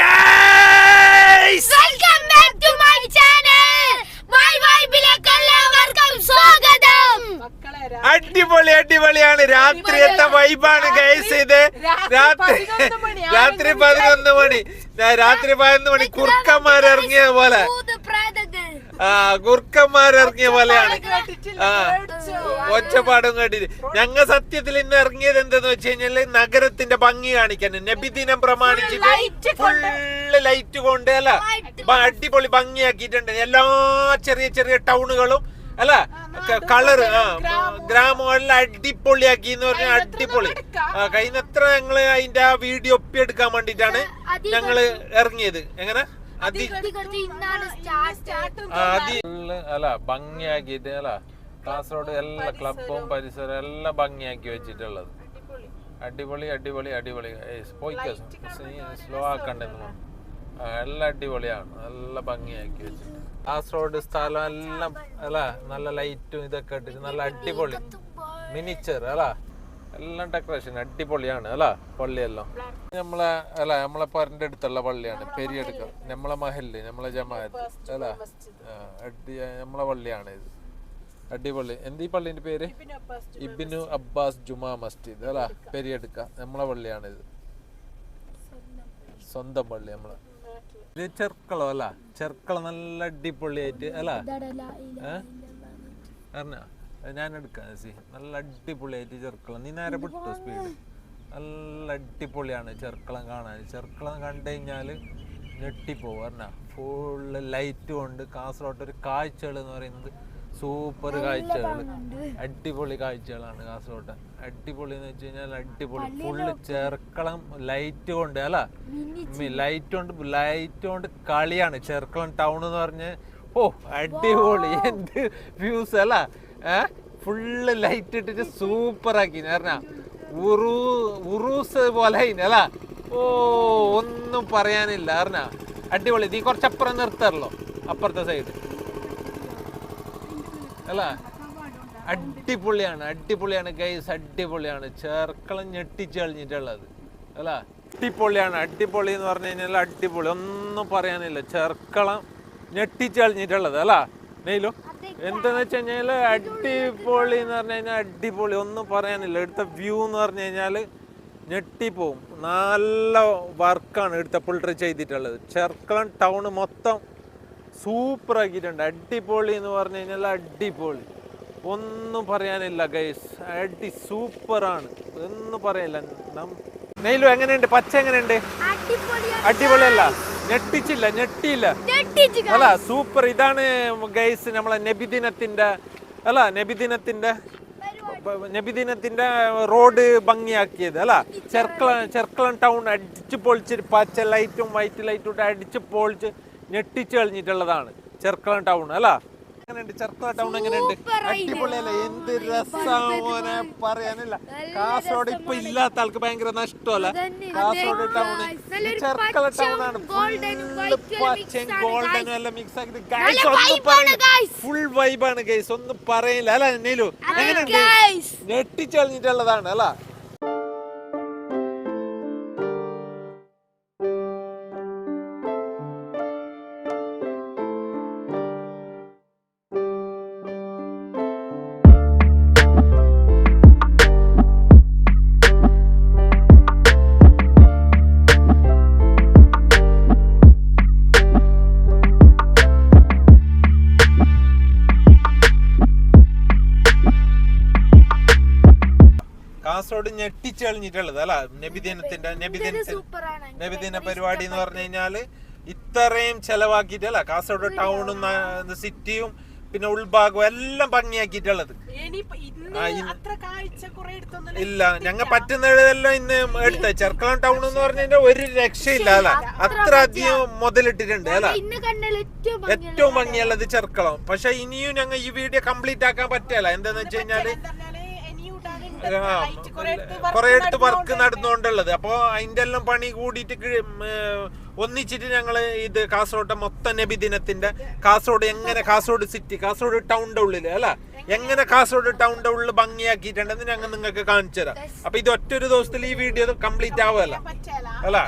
Guys welcome back to my channel my വൈബിലേക്ക് എല്ലാവർക്കും സ്വാഗതം. അടിപൊളി അടിപൊളിയാണ്. രാത്രിയത്തെ വൈബാണ് ഗൈസ് ഇത് രാത്രി രാത്രി പതിനൊന്ന് മണി, രാത്രി പതിനൊന്ന് മണി. ദാ രാത്രി പതിനൊന്ന് മണി കുർക്കന്മാർ ഇറങ്ങിയ പോലെ ഇറങ്ങിയ പോലെയാണ്. ഒച്ചപ്പാടും കേട്ടിട്ട് ഞങ്ങ സത്യത്തിൽ ഇന്ന് ഇറങ്ങിയത് എന്തെന്ന് വെച്ച് കഴിഞ്ഞാൽ നഗരത്തിന്റെ ഭംഗി കാണിക്കാൻ. നബിദിനം പ്രമാണിച്ചിട്ട്. ഫുള്ള് ലൈറ്റ് കൊണ്ട്. അല്ല? അടിപൊളി ഭംഗിയാക്കിയിട്ടുണ്ട്. എല്ലാ ചെറിയ ചെറിയ ടൗണുകളും അല്ല? കളറ് ആ ഗ്രാമങ്ങളിൽ അടിപൊളിയാക്കി എന്ന് പറഞ്ഞാൽ അടിപൊളി. ആ കഴിഞ്ഞത്ര ഞങ്ങൾ അതിന്റെ ആ വീഡിയോ ഒപ്പിയെടുക്കാൻ വേണ്ടിട്ടാണ് ഞങ്ങൾ ഇറങ്ങിയത്. എങ്ങനെ? അല്ല ഭംഗിയാക്കിയിട്ട് അല്ല കാസർഗോഡ് എല്ലാ ക്ലബും പരിസരം എല്ലാം ഭംഗിയാക്കി വെച്ചിട്ടുള്ളത്. അടിപൊളി. അടിപൊളി അടിപൊളി പോയിക്കോ സ്ലോ ആക്കണ്ടെന്ന് എല്ലാം അടിപൊളിയാണ്. നല്ല ഭംഗിയാക്കി വെച്ചിട്ട്. കാസർഗോഡ് സ്ഥലം എല്ലാം അല്ല നല്ല ലൈറ്റും ഇതൊക്കെ ഇട്ടിട്ട് നല്ല അടിപൊളി. മിനിച്ചർ അല്ല. എല്ലാം ഡെക്കറേഷൻ അടിപൊളിയാണ് അല്ല? പള്ളിയെല്ലാം. നമ്മളെ അല്ല നമ്മളെ പരന്റെ അടുത്തുള്ള പള്ളിയാണ് പെരിയെടുക്ക. നമ്മളെ മഹൽ നമ്മളെ ജമാഅത്ത് അല്ല? അടി നമ്മളെ പള്ളിയാണ് ഇത്. അടിപൊളി. എന്ത് ഈ പള്ളിന്റെ പേര്? ഇബിനു അബ്ബാസ് ജുമാ മസ്ജിദ് അല്ല? പെരിയെടുക്ക. നമ്മളെ പള്ളിയാണ് ഇത്. സ്വന്തം പള്ളി നമ്മളെ. ഇത് ചെർക്കളോ അല്ല? ചെർക്കള നല്ല അടിപൊളിയായിട്ട് അല്ല? അറിഞ്ഞ ഞാൻ എടുക്കാം നല്ല അടിപൊളിയായിട്ട് ചെറുക്കളം. നീ നേരെ വിട്ടു സ്പീഡ്. നല്ല അടിപൊളിയാണ് ചെറുക്കളം കാണാൻ. ചെറുക്കളം കണ്ടു കഴിഞ്ഞാൽ ഞെട്ടിപ്പോവും പറഞ്ഞ. ഫുള്ള് ലൈറ്റ് കൊണ്ട് കാസർഗോട്ട് ഒരു കാഴ്ചകൾ എന്ന് പറയുന്നത് സൂപ്പർ കാഴ്ചകൾ അടിപൊളി കാഴ്ചകളാണ് കാസർഗോട്ട് അടിപൊളി എന്ന് വെച്ച് കഴിഞ്ഞാൽ അടിപൊളി. ഫുള്ള് ചെറുക്കളം ലൈറ്റ് കൊണ്ട് അല്ല? ലൈറ്റ് കൊണ്ട് ലൈറ്റ് കൊണ്ട് കളിയാണ്. ചെറുക്കളം ടൗൺ എന്ന് പറഞ്ഞ് ഓ അടിപൊളി. എന്ത് വ്യൂസ് അല്ല? ഫുള്ള് ലൈറ്റ് ഇട്ടിട്ട് സൂപ്പർ ആക്കി പറഞ്ഞ ഉറു ഉറൂസ് പോലെ അല്ല? ഓ ഒന്നും പറയാനില്ല. അറിഞ്ഞ അടിപൊളി. നീ കുറച്ചപ്പുറം നിർത്താറല്ലോ അപ്പുറത്തെ സൈഡ് അല്ല? അടിപൊളിയാണ് അടിപൊളിയാണ് ഗൈസ് അടിപൊളിയാണ്. ചേർക്കളം ഞെട്ടിച്ച് കളഞ്ഞിട്ടുള്ളത് അല്ല? അടിപൊളിയാണ് അടിപൊളി എന്ന് പറഞ്ഞു കഴിഞ്ഞാൽ അടിപൊളി. ഒന്നും പറയാനില്ല. ചേർക്കളം ഞെട്ടിച്ച് കളഞ്ഞിട്ടുള്ളത് അല്ല? നെയ്ലോ? എന്താന്ന് വെച്ച് കഴിഞ്ഞാൽ അടിപൊളി എന്ന് പറഞ്ഞു കഴിഞ്ഞാൽ അടിപൊളി. ഒന്നും പറയാനില്ല. എടുത്ത വ്യൂ എന്ന് പറഞ്ഞു കഴിഞ്ഞാൽ ഞെട്ടിപ്പോവും. നല്ല വർക്കാണ് എടുത്ത പുൾട്ടർ ചെയ്തിട്ടുള്ളത്. ചെർക്കളം ടൗൺ മൊത്തം സൂപ്പർ ആക്കിയിട്ടുണ്ട്. അടിപൊളി എന്ന് പറഞ്ഞു കഴിഞ്ഞാൽ അടിപൊളി. ഒന്നും പറയാനില്ല ഗൈസ് അടി സൂപ്പറാണ് ഒന്നും പറയാനില്ല നെയ്ലു എങ്ങനെയുണ്ട്? പച്ച എങ്ങനെയുണ്ട്? അടിപൊളിയല്ല. ഞെട്ടിച്ചില്ല ഞെട്ടിയില്ല. അല്ല സൂപ്പർ. ഇതാണ് ഗൈസ് നമ്മളെ നബിദിനത്തിന്റെ അല്ല നബിദിനത്തിന്റെ നബിദിനത്തിന്റെ റോഡ് ഭംഗിയാക്കിയത് അല്ല. ചെർക്കള ചെർക്കളം ടൗൺ അടിച്ചു പൊളിച്ച് പച്ച ലൈറ്റും വൈറ്റ് ലൈറ്റും ഇട്ട് അടിച്ചു പൊളിച്ച് ഞെട്ടിച്ച് കളഞ്ഞിട്ടുള്ളതാണ് ചെർക്കളം ടൗൺ അല്ല. എങ്ങനെയുണ്ട്? ചെർക്കള ടൗൺ എങ്ങനെയുണ്ട്? അടിപൊളിയല്ലേ? എന്ത് രസമോനെ പറയാനില്ല. കാസർഗോഡ് ഇപ്പൊ ഇല്ലാത്ത ആൾക്ക് ഭയങ്കര നഷ്ടമല്ല? കാസർഗോഡ് ടൗൺ ചെർക്കള ടൗൺ ആണ്. പച്ചയും ഗോൾഡനും എല്ലാം മിക്സ് ആക്കി ഗൈസ് ഒന്നും പറയില്ല ഫുൾ വൈബാണ് ഗൈസ് ഒന്നും പറയില്ല അല്ല നീലു എങ്ങനെയുണ്ട്? ഞെട്ടിച്ച് കളഞ്ഞിട്ടുള്ളതാണ് അല്ല? കാസർഗോഡ് ഞെട്ടിച്ചെളിഞ്ഞിട്ടുള്ളത് അല്ല? നബിദിനത്തിന്റെ നബിദിന നബിദിന പരിപാടി എന്ന് പറഞ്ഞു കഴിഞ്ഞാൽ ഇത്രയും ചെലവാക്കിയിട്ടല്ല കാസർഗോഡ് ടൗണും സിറ്റിയും പിന്നെ ഉൾഭാഗവും എല്ലാം ഭംഗിയാക്കിയിട്ടുള്ളത്. എടുത്തൊന്നും ഇല്ല ഞങ്ങൾ പറ്റുന്നതെല്ലാം ഇന്ന് എടുത്ത ചെർക്കളം ടൗൺ എന്ന് പറഞ്ഞാൽ ഒരു രക്ഷയില്ല അല്ല? അത്ര അധികം മുതലിട്ടിട്ടുണ്ട് അല്ല? ഇന്ന് കണ്ടതിൽ ഏറ്റവും ഏറ്റവും ഭംഗിയുള്ളത് ചെർക്കളം പക്ഷെ ഇനിയും ഞങ്ങൾ ഈ വീഡിയോ കംപ്ലീറ്റ് ആക്കാൻ പറ്റില്ല. എന്താന്ന് വെച്ച് കഴിഞ്ഞാൽ കുറെ എടുത്ത് വർക്ക് നടന്നുകൊണ്ടുള്ളത്. അപ്പൊ അതിന്റെ എല്ലാം പണി കൂടിയിട്ട് ഒന്നിച്ചിട്ട് ഞങ്ങൾ ഇത് കാസർഗോഡ് മൊത്തം നബി ദിനത്തിന്റെ കാസർഗോഡ് എങ്ങനെ കാസർഗോഡ് സിറ്റി കാസർഗോഡ് ടൗണിന്റെ ഉള്ളിൽ അല്ല? എങ്ങനെ കാസർഗോഡ് ടൗണിന്റെ ഉള്ളിൽ ഭംഗിയാക്കിയിട്ടുണ്ടെന്ന് ഞങ്ങൾ നിങ്ങൾക്ക് കാണിച്ചു തരാം. അപ്പൊ ഇത് ഒറ്റ ഒരു ദിവസത്തിൽ ഈ വീഡിയോ കംപ്ലീറ്റ് ആവുമല്ല. അല്ല?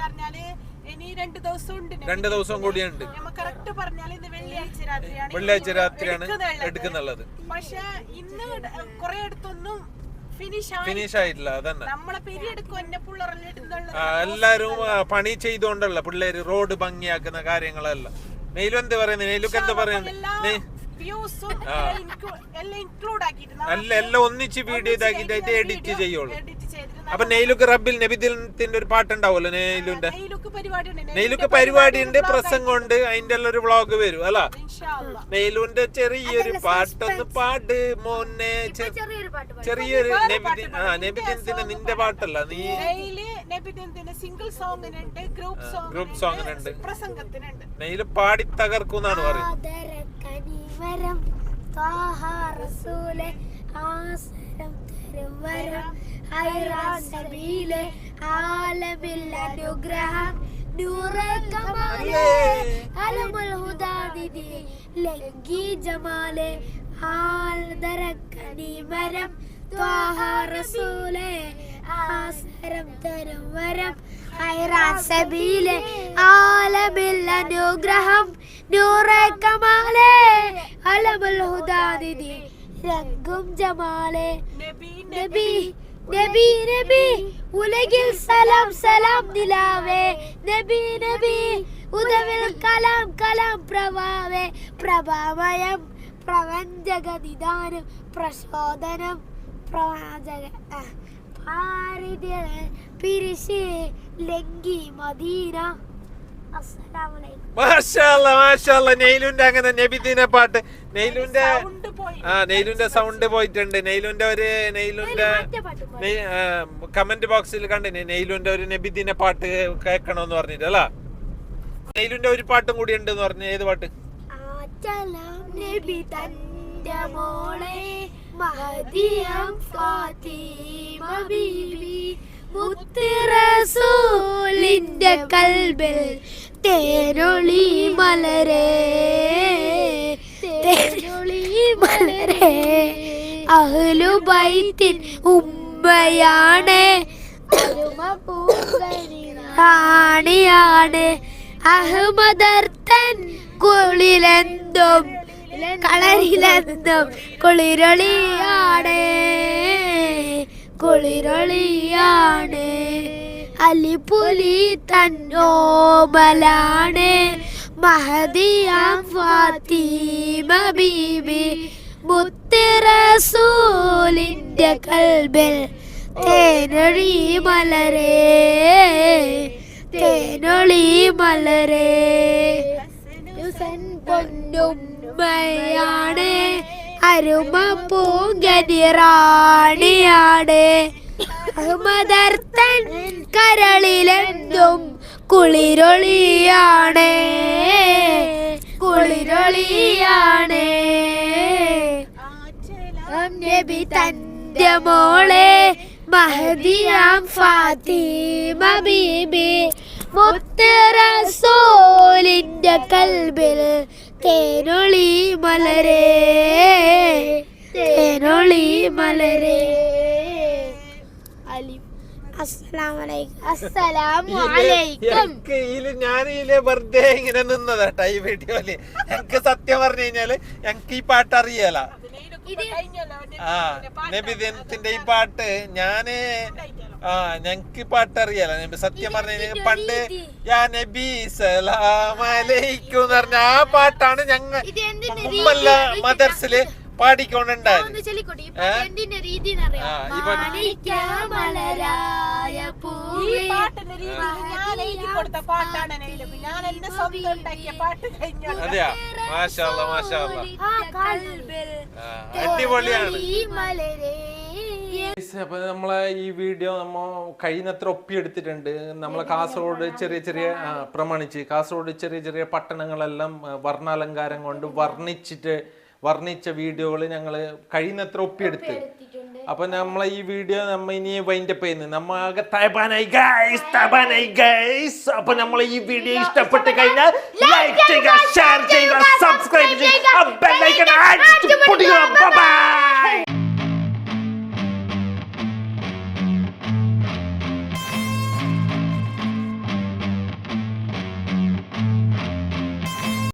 രണ്ട് ദിവസം കൂടിയുണ്ട്. വെള്ളിയാഴ്ച രാത്രിയാണ്. എടുക്കുന്നുള്ളത് പക്ഷെ ഇന്ന് കുറെ അടുത്തൊന്നും ഫിനിഷ് ആയി ഫിനിഷ് ആയിട്ടില്ല അതന്നെ. എല്ലാരും പണി ചെയ്തോണ്ടല്ല പിള്ളേര് റോഡ് ഭംഗിയാക്കുന്ന കാര്യങ്ങളല്ല. നെയിലും എന്ത് പറയുന്നത് നെയിലൊക്കെ എന്താ പറയുന്നത് അല്ല എല്ലാം ഒന്നിച്ച് വീഡിയോ ഇതാക്കിട്ട് എഡിറ്റ് ചെയ്യുള്ളൂ. അപ്പൊ നെയ്ലുക്ക് റബ്ബിൽ നബിദിനത്തിന്റെ ഒരു പാട്ടുണ്ടാവുമല്ലോ നെയ്ലുന്റെ നെയ്ലുക്ക് പരിപാടി ഉണ്ട് നെയിലുക്ക് പരിപാടി ഉണ്ട് പ്രസംഗം ഉണ്ട് അതിന്റെ എല്ലാം ഒരു വ്ളോഗ് വരും അല്ല? നെയ്ലുന്റെ ചെറിയൊരു പാട്ടൊന്ന് പാട് മോനെ ചെറിയൊരു ആ നബിദിനത്തിന് നിന്റെ പാട്ടല്ല നീ സിംഗിൾ സോങ്ങിനുണ്ട് ഗ്രൂപ്പ് group സോങ്ങിനുണ്ട് നെയ്ല് പ്രസംഗത്തിനുണ്ട്. നെയിൽ പാടി തകർക്കുന്നാണ് പറയുന്നത് ഹൈറാസബീലെ ആലമിൽ അനുഗ്രഹം ലങ്കി ജമാലെ ത്വാഹ റസൂലെ ആസരം തരുവരം ഹൈറാസബീലെ ആലമിൽ അനുഗ്രഹം നൂറെ കമാലെ അലമുൽ ഹുദാദിദി രംഗും ജമാലെ നബി നബി നബി ഉലകിൽ സലാം സലാം നിലാവേ. നബി നബി ഉദവിൽ കലാം കലാം പ്രഭാവേ പ്രഭാമയം പ്രപഞ്ചക നിദാനം പ്രശോധനം പ്രവാചക പിരിശ് ലങ്കി മദീന. നെയ്ലുന്റെ അങ്ങനെ നബിദിന പാട്ട്. നെയ്ലുന്റെ സൗണ്ട് പോയി ആ നെയ്ലുന്റെ സൗണ്ട് പോയിട്ടുണ്ട്. നെയ്ലുന്റെ ഒരു നെയ്ലുന്റെ. കമന്റ് ബോക്സിൽ കണ്ടിന് നെയ്ലുന്റെ ഒരു നബിദിന പാട്ട് കേൾക്കണമെന്ന് പറഞ്ഞിട്ട് അല്ല? നെയ്ലുന്റെ ഒരു പാട്ടും കൂടി ഉണ്ട് എന്ന് പറഞ്ഞു ഏത് പാട്ട്? നബി തന്റെ മോളെ മഹദിയം ഫാത്തിമ ബീവി. മുത്തറസൂലിന്റെ കൽബിൽ തേരൊളി മലരേ തേരൊളി മലരേ. അഹ്ലു ബൈത്തിൻ ഉമ്മയാണ് റാണിയാണ്. അഹമ്മദർത്തൻ കുളിലെന്തും കളരിലെന്തും കുളിരൊളിയാണ്. കുളിരൊളിയാണ്. അലിപുലി തന്നോമലാണ് മഹദിയാം ഫാത്തിമ ബീബി മുത്തിറസൂലിന്റെ കൽബിൽ തേനൊഴി മലരേ തേനൊളി മലരേ. ഹുസൻ പൊന്നുമ്മയാണ് അരുമ പൂങ്കനിറാണിയാണ് അഹമ്മദർത്തൻ കരളിലെന്തും കുളിരൊളിയാണ്. കുളിരൊളിയാണ്. നബി തന്റെ മോളെ മഹദിയാം ഫാത്തിമ ബീബി. മുത്തറസോലിന്റെ കൽബിൽ തേനൊളി മലരേ തേനൊളി മലരേ. അസ്സലാമലൈക്കും. അസ്സലാമു അലൈക്കും. എനിക്ക് ഇതിൽ ഞാൻ ഇതിൽ വെറുതെ ഇങ്ങനെ നിന്നതാട്ടാ ഈ വീഡിയോയിൽ എനിക്ക് സത്യം പറഞ്ഞു കഴിഞ്ഞാൽ എനിക്ക് ഈ പാട്ട് അറിയാല. ആ നബിദിനത്തിന്റെ ഈ പാട്ട് ഞാൻ ആ ഞങ്ങക്ക് പാട്ട് അറിയാല. നബി സത്യം പറഞ്ഞു കഴിഞ്ഞാൽ പണ്ട് യാ നബി സലാമലൈക്കും എന്ന് പറഞ്ഞ ആ പാട്ടാണ് ഞങ്ങൾ മുമ്പല്ല മദർസിൽ കഴിഞ്ഞു. അതെയാ? മാഷാല്ല മാഷാല്ല അടിപൊളിയാണ്. ഈ മലരേ. Guys, അപ്പൊ നമ്മളെ ഈ വീഡിയോ നമ്മ കഴിയുന്നത്ര ഒപ്പിയെടുത്തിട്ടുണ്ട്. നമ്മളെ കാസർഗോഡ് ചെറിയ ചെറിയ പ്രമാണിച്ച്. കാസർഗോഡ് ചെറിയ ചെറിയ പട്ടണങ്ങളെല്ലാം വർണാലങ്കാരം കൊണ്ട് വർണിച്ചിട്ട് വർണിച്ച വീഡിയോകൾ ഞങ്ങൾ കഴിയുന്നത്ര ഒപ്പിയെടുത്ത്. അപ്പൊ നമ്മളെ ഈ വീഡിയോ നമ്മ ഇനി വൈൻഡപ്പ് ചെയ്യുന്നത് നമ്മ ആകെ തയ്പാനായി ഗൈസ് തയ്പാനായി ഗൈസ് അപ്പൊ നമ്മൾ ഈ വീഡിയോ ഇഷ്ടപ്പെട്ട് കഴിഞ്ഞാൽ ലൈക്ക് ചെയ്യുക ഷെയർ ചെയ്യുക സബ്സ്ക്രൈബ് ചെയ്യുക. ബെല്ലൈക്കൺ അടിച്ചു പൊട്ടിക്കുക.